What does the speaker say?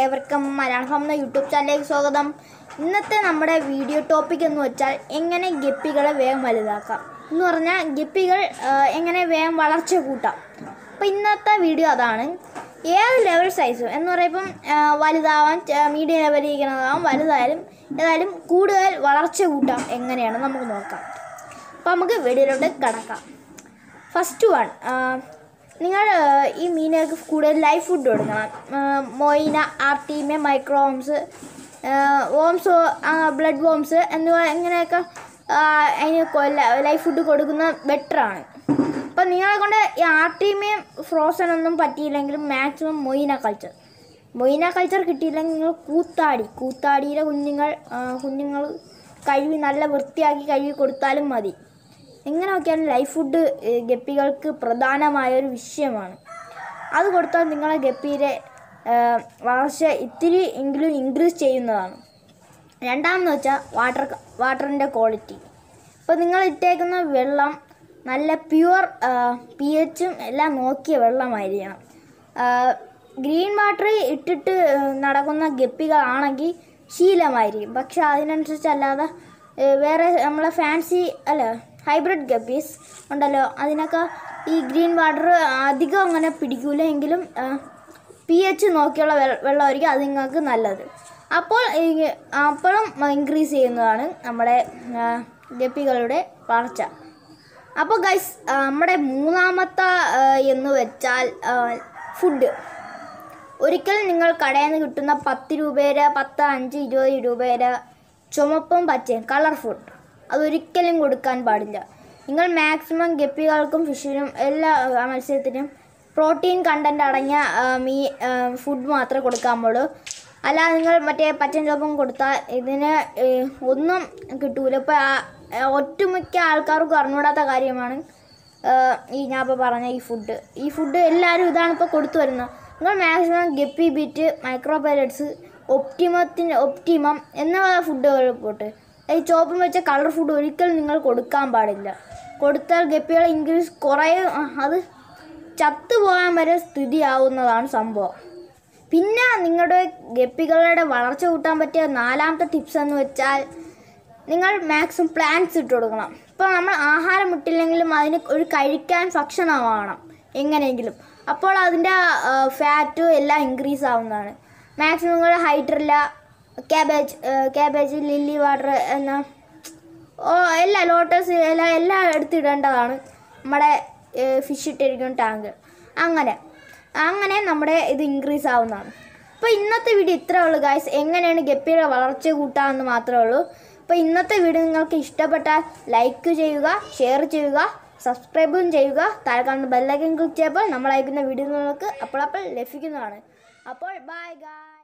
ഏവർക്കും മലയാള എന്ന യൂട്യൂബ് ചാനലിലേക്ക് സ്വാഗതം. ഇന്നത്തെ നമ്മുടെ വീഡിയോ ടോപ്പിക് എന്ന് വെച്ചാൽ എങ്ങനെ ഗപ്പികളെ വേഗം വലുതാക്കാം. എന്ന് പറഞ്ഞാൽ ഗപ്പികൾ എങ്ങനെ വേഗം വളർച്ച കൂട്ടാം. അപ്പോൾ ഇന്നത്തെ വീഡിയോ അതാണ്. ഏത് ലെവൽ സൈസും എന്ന് പറയുമ്പം വലുതാവാം വലുതാവാൻ മീഡിയം ലെവലിരിക്കുന്നതാവാം വലുതായാലും ഏതായാലും കൂടുതൽ വളർച്ച കൂട്ടാം എങ്ങനെയാണ് നമുക്ക് നോക്കാം. അപ്പോൾ നമുക്ക് വീഡിയോയിലോട്ട് കിടക്കാം. ഫസ്റ്റ് വൺ നിങ്ങൾ ഈ മീനുകൾക്ക് കൂടുതൽ ലൈഫ് ഫുഡ് കൊടുക്കണം. Moina artemia microworms worms blood worms എന്നിവ ഇങ്ങനെയൊക്കെ അതിന് ലൈഫ് ഫുഡ് കൊടുക്കുന്നത് ബെറ്ററാണ് അപ്പം നിങ്ങളെ കൊണ്ട് ഈ ആർട്ടീമയും ഫ്രോസൺ ഒന്നും പറ്റിയില്ലെങ്കിലും maximum moina culture moina culture കിട്ടിയില്ലെങ്കിൽ നിങ്ങൾ കൂത്താടി. കൂത്താടിയിലെ കുഞ്ഞുങ്ങൾ കുഞ്ഞുങ്ങൾ കഴുകി നല്ല വൃത്തിയാക്കി കഴുകി കൊടുത്താലും മതി. എങ്ങനെ നോക്കിയാലും ലൈഫ് ഫുഡ് ഗപ്പികൾക്ക് പ്രധാനമായ ഒരു വിഷയമാണ്. അത് കൊടുത്താൽ നിങ്ങളെ ഗപ്പിയുടെ വളർച്ച ഇത്തിരി എങ്കിലും ഇൻക്രീസ് ചെയ്യുന്നതാണ്. രണ്ടാമെന്ന് വെച്ചാൽ വാട്ടർ വാട്ടറിന്റെ ക്വാളിറ്റി ഇപ്പോൾ നിങ്ങൾ ഇട്ടേക്കുന്ന വെള്ളം നല്ല പ്യുവർ പി എച്ചും എല്ലാം നോക്കിയ വെള്ളമായിരിക്കണം. ഗ്രീൻ വാട്ടർ ഇട്ടിട്ട് നടക്കുന്ന ഗപ്പികളാണെങ്കിൽ ശീലമായിരിക്കും. പക്ഷെ അതിനനുസരിച്ചല്ലാതെ വേറെ നമ്മളെ ഫാൻസി അല്ല ഹൈബ്രിഡ് ഗപ്പീസ് ഉണ്ടല്ലോ. അതിനൊക്കെ ഈ ഗ്രീൻ വാട്ടർ അധികം അങ്ങനെ പിടിക്കൂല. എങ്കിലും പി എച്ച് നോക്കിയുള്ള വെള്ളം വെള്ളമായിരിക്കും അത് നിങ്ങൾക്ക് നല്ലത്. അപ്പോൾ അപ്പോഴും ഇൻക്രീസ് ചെയ്യുന്നതാണ് നമ്മുടെ ഗപ്പികളുടെ വളർച്ച. അപ്പോൾ ഗൈസ് നമ്മുടെ മൂന്നാമത്തെ എന്ന് വെച്ചാൽ ഫുഡ് ഒരിക്കൽ നിങ്ങൾ കടയിൽ നിന്ന് കിട്ടുന്ന പത്ത് രൂപയുടെ പത്ത് അഞ്ച് ഇരുപത് രൂപയുടെ ചുമപ്പും പച്ചയും കളർ ഫുഡ് അതൊരിക്കലും കൊടുക്കാൻ പാടില്ല. നിങ്ങൾ മാക്സിമം ഗപ്പികൾക്കും ഫിഷിനും എല്ലാ മത്സ്യത്തിനും പ്രോട്ടീൻ കണ്ടന്റ് അടങ്ങിയ മീ ഫുഡ് മാത്രമേ കൊടുക്കാൻ പാടുള്ളൂ അല്ലാതെ നിങ്ങൾ മറ്റേ പച്ചൻ ചോപ്പം കൊടുത്താൽ ഇതിന് ഒന്നും കിട്ടൂല. ഇപ്പോൾ ഒട്ടുമിക്ക ആൾക്കാർക്കും അറിഞ്ഞൂടാത്ത കാര്യമാണ് ഈ ഞാൻ ഇപ്പോൾ പറഞ്ഞ ഈ ഫുഡ് ഈ ഫുഡ് എല്ലാവരും ഇതാണ് ഇപ്പോൾ കൊടുത്തു വരുന്നത്. നിങ്ങൾ maximum guppy beat micro pellets ഒപ്റ്റിമത്തിന്റെ ഒപ്റ്റിമം എന്നിവ ഫുഡുകൾ പോട്ട്. ഈ ചോപ്പും വെച്ച കളർ ഫുഡ് ഒരിക്കലും നിങ്ങൾ കൊടുക്കാൻ പാടില്ല. കൊടുത്താൽ ഗപ്പികളെ ഇൻക്രീസ് കുറേ അത് ചത്തുപോകാൻ വരെ സ്ഥിതിയാവുന്നതാണ് സംഭവം. പിന്നെ നിങ്ങളുടെ ഗപ്പികളുടെ വളർച്ച കൂട്ടാൻ പറ്റിയ നാലാമത്തെ ടിപ്സ് എന്ന് വെച്ചാൽ നിങ്ങൾ മാക്സിമം പ്ലാന്റ്സ് ഇട്ട് കൊടുക്കണം. ഇപ്പോൾ നമ്മൾ ആഹാരം ഇട്ടില്ലെങ്കിലും അതിന് ഒരു കഴിക്കാൻ ഭക്ഷണമാവണം എങ്ങനെയെങ്കിലും. അപ്പോൾ അതിന്റെ ഫാറ്റ് എല്ലാം ഇൻക്രീസ് ആവുന്നതാണ്. മാക്സിമം നിങ്ങൾ hydrilla cabbage cabbage lily water എന്ന ഓ എല്ലാ ലോട്ടസ് എല്ലാം എല്ലാം എടുത്തിടേണ്ടതാണ്. നമ്മുടെ ഫിഷ് ഇട്ടിരിക്കുന്ന ടാങ്ക് അങ്ങനെ അങ്ങനെ നമ്മുടെ ഇത് ഇൻക്രീസ് ആവുന്നതാണ്. അപ്പോൾ ഇന്നത്തെ വീഡിയോ ഇത്രേ ഉള്ളൂ ഗായ്സ് എങ്ങനെയാണ് ഗപ്പിയുടെ വളർച്ച കൂട്ടാമെന്ന് മാത്രമേ ഉള്ളൂ. അപ്പോൾ ഇന്നത്തെ വീഡിയോ നിങ്ങൾക്ക് ഇഷ്ടപ്പെട്ടാൽ ലൈക്ക് ചെയ്യുക ഷെയർ ചെയ്യുക സബ്സ്ക്രൈബും ചെയ്യുക. താഴെ കാണുന്ന ബെല്ലൈക്കൻ ക്ലിക്ക് ചെയ്യുമ്പോൾ നമ്മൾ അയക്കുന്ന വീഡിയോ നിങ്ങൾക്ക് അപ്പോൾ ലഭിക്കുന്നതാണ്. അപ്പോൾ ബൈ ഗായ്